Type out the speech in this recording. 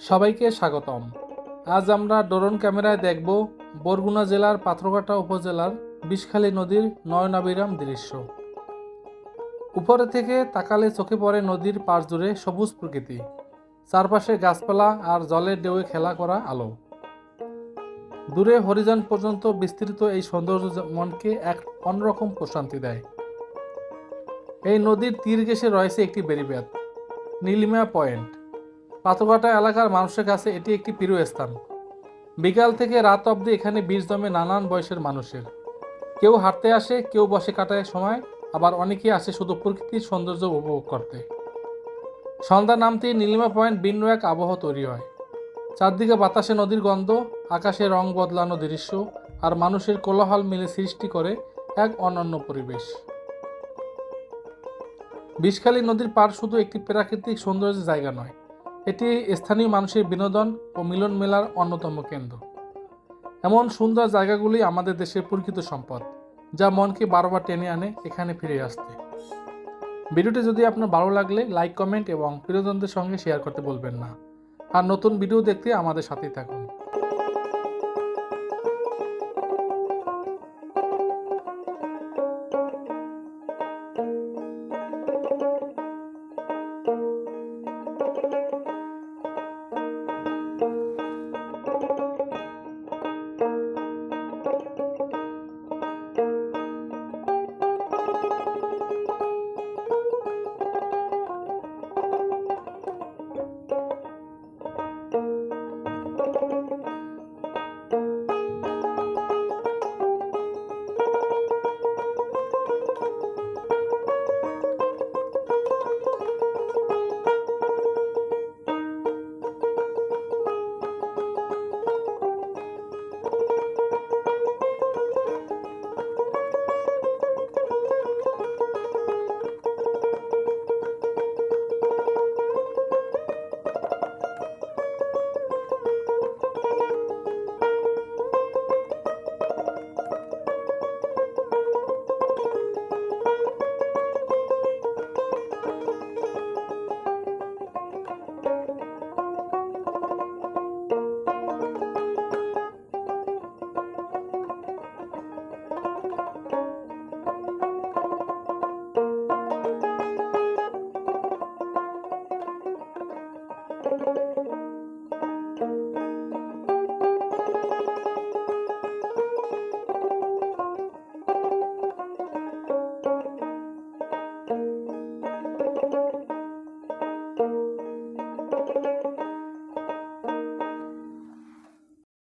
সবাইকে স্বাগতম। আজ আমরা ড্রোন ক্যামেরায় দেখব বরগুনা জেলার পাথরঘাটা উপজেলার বিষখালী নদীর নয়নাবিরাম দৃশ্য। উপরে থেকে তাকালে চোখে পড়ে নদীর পাশ জুড়ে সবুজ প্রকৃতি। চারপাশে গাছপালা আর জলের ঢেউয়ে খেলা করা আলো। দূরে হরিজন পর্যন্ত বিস্তৃত এই সৌন্দর্য মনকে এক অন্যরকম প্রশান্তি দেয়। এই নদীর তীর ঘেঁষে রয়েছে একটি বেরিব্যাত নীলিমা পয়েন্ট। পাথরঘাটা এলাকার মানুষের কাছে এটি একটি প্রিয় স্থান বিকাল থেকে রাত অবধি এখানে বীজ জমে নানান বয়সের মানুষের। কেউ হাঁটতে আসে, কেউ বসে কাটায় সময়, আবার অনেকেই আসে শুধু প্রকৃতির সৌন্দর্য উপভোগ করতে। সন্ধ্যা নামতেই নীলিমা পয়েন্ট ভিন্ন এক আবহাওয়া তৈরি হয়। চারদিকে বাতাসে নদীর গন্ধ, আকাশে রং বদলানো দৃশ্য, আর মানুষের কোলাহল মিলে সৃষ্টি করে এক অনন্য পরিবেশ। বিষখালী নদীর পার শুধু একটি প্রাকৃতিক সৌন্দর্যের জায়গা নয় এটি স্থানীয় মানুষের বিনোদন ও মিলন মেলার অন্যতম কেন্দ্র। এমন সুন্দর জায়গাগুলি আমাদের দেশের প্রকৃত সম্পদ, যা মনকে বারবার টেনে আনে এখানে ফিরে আসতে। ভিডিওটি যদি আপনার ভালো লাগলে লাইক, কমেন্ট এবং প্রিয়জনদের সঙ্গে শেয়ার করতে বলবেন না। আর নতুন ভিডিও দেখতে আমাদের সাথেই থাকুন।